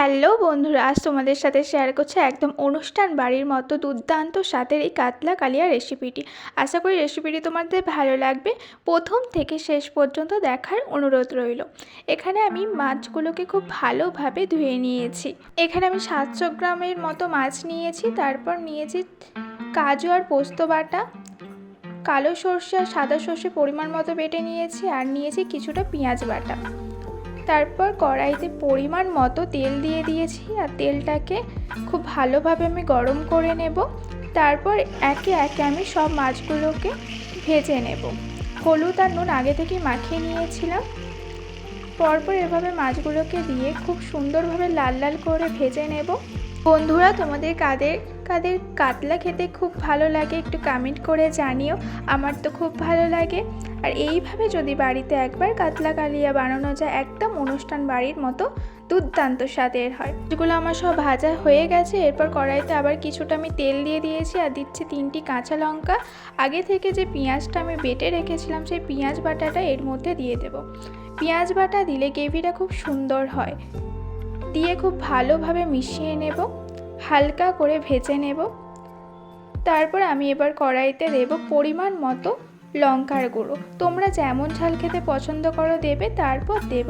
Hello বন্ধুরা আজ তোমাদের সাথে শেয়ার করছে একদম অনুষ্ঠান বাড়ির মতো দুর্দান্ত স্বাদের এই কাতলা কালিয়া রেসিপিটি আশা করি রেসিপিটি তোমাদের ভালো লাগবে। প্রথম থেকে শেষ পর্যন্ত দেখার অনুরোধ রইল। এখানে আমি মাছগুলোকে খুব ভালোভাবে ধুয়ে নিয়েছি। এখানে আমি সাতশো গ্রামের মতো মাছ নিয়েছি তারপর নিয়েছি কাজু আর পোস্ত বাটা কালো সর্ষে আর সাদা সর্ষে পরিমাণ মতো বেটে নিয়েছি আর নিয়েছি কিছুটা পেঁয়াজ বাটা। তারপর কড়াইতে পরিমাণ মতো তেল দিয়ে দিয়েছি আর তেলটাকে খুব ভালোভাবে আমি গরম করে নেব। তারপর একে একে আমি সব মাছগুলোকে ভেজে নেব। হলুদ আর নুন আগে থেকেই মাখিয়ে নিয়েছিলাম। পরপর এভাবে মাছগুলোকে দিয়ে খুব সুন্দরভাবে লাল লাল করে ভেজে নেব। বন্ধুরা, তোমাদের কাদের কাদের কাতলা খেতে খুব ভালো লাগে একটু কমেন্ট করে জানিও। আমার তো খুব ভালো লাগে। আর এইভাবে যদি বাড়িতে একবার কাতলা কালিয়া বানানো যায়, একদম অনুষ্ঠান বাড়ির মতো দুর্দান্ত স্বাদের হয়। যেগুলো আমার সব ভাজা হয়ে গেছে, এরপর কড়াইতে আবার কিছুটা আমি তেল দিয়ে দিয়েছি আর দিচ্ছি তিনটি কাঁচা লঙ্কা। আগে থেকে যে পেঁয়াজটা আমি বেটে রেখেছিলাম, সেই পেঁয়াজ বাটাটা এর মধ্যে দিয়ে দেব। পেঁয়াজ বাটা দিলে গ্রেভিটা খুব সুন্দর হয়। দিয়ে খুব ভালোভাবে মিশিয়ে নেব, হালকা করে ভেজে নেব। তারপর আমি এবার কড়াইতে দেব পরিমাণ মতো লঙ্কার গুঁড়ো। তোমরা যেমন ঝাল খেতে পছন্দ করো দেবে, তারপর দেব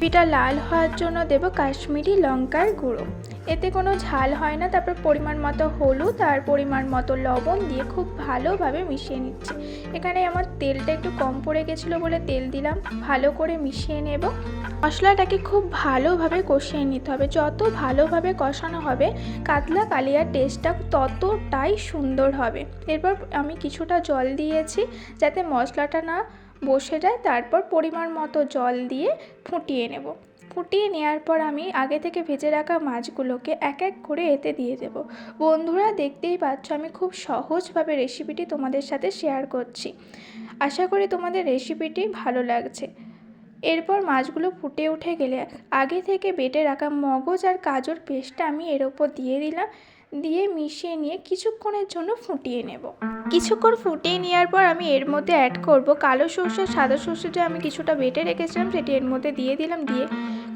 পিঠা লাল হওয়ার জন্য দেব কাশ্মীরি লঙ্কার গুঁড়ো। এতে কোনো ঝাল হয় না। তারপর পরিমাণ মতো হলুদ আর পরিমাণ মতো লবণ দিয়ে খুব ভালোভাবে মিশিয়ে নিচ্ছি। এখানে আমার তেলটা একটু কম পড়ে গেছিল বলে তেল দিলাম। ভালো করে মিশিয়ে নেব। মশলাটাকে খুব ভালোভাবে কষিয়ে নিতে হবে। যত ভালোভাবে কষানো হবে, কাতলা কালিয়ার টেস্টটা ততটাই সুন্দর হবে। এরপর আমি কিছুটা জল দিয়েছি যাতে মশলাটা না বসে যায়। তারপর পরিমাণ মতো জল দিয়ে ফুটিয়ে নেব। ফুটিয়ে নেওয়ার পর আমি আগে থেকে ভেজে রাখা মাছগুলোকে এক এক করে এতে দিয়ে দেব। বন্ধুরা দেখতেই পাচ্ছ, আমি খুব সহজভাবে রেসিপিটি তোমাদের সাথে শেয়ার করছি। আশা করি তোমাদের রেসিপিটি ভালো লাগছে। এরপর মাছগুলো ফুটে উঠে গেলে আগে থেকে বেটে রাখা মগজ আর কাজুর পেস্টটা আমি এর ওপর দিয়ে দিলাম, দিয়ে মিশিয়ে নিয়ে কিছুক্ষণের জন্য ফুটিয়ে নেব। কিছুক্ষণ ফুটিয়ে নেওয়ার পর আমি এর মধ্যে অ্যাড করব কালো সর্ষে, সাদা সর্ষে যে আমি কিছুটা বেটে রেখেছিলাম সেটি এর মধ্যে দিয়ে দিলাম, দিয়ে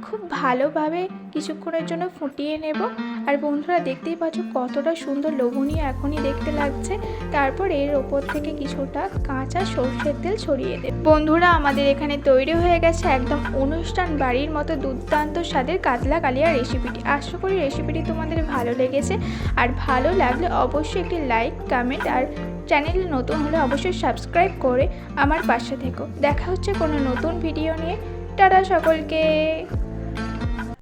খুব ভালোভাবে কিছুক্ষণের জন্য ফুটিয়ে নেব। আর বন্ধুরা দেখতেই পাচ্ছ কতটা সুন্দর লোভনীয় এখনই দেখতে লাগছে। তারপর এর ওপর থেকে কিছুটা কাঁচা সর্ষের তেল ছড়িয়ে দেব। বন্ধুরা আমাদের এখানে তৈরি হয়ে গেছে একদম অনুষ্ঠান বাড়ির মতো দুর্দান্ত স্বাদের কাতলা কালিয়া রেসিপিটি আশা করি রেসিপিটি তোমাদের ভালো লেগেছে। আর ভালো লাগলে অবশ্যই একটি লাইক কমেন্ট আর চ্যানেলে নতুন হলে অবশ্যই সাবস্ক্রাইব করে আমার পাশে থেকো। দেখা হচ্ছে কোনো নতুন ভিডিও নিয়ে। টাটা সকলকে।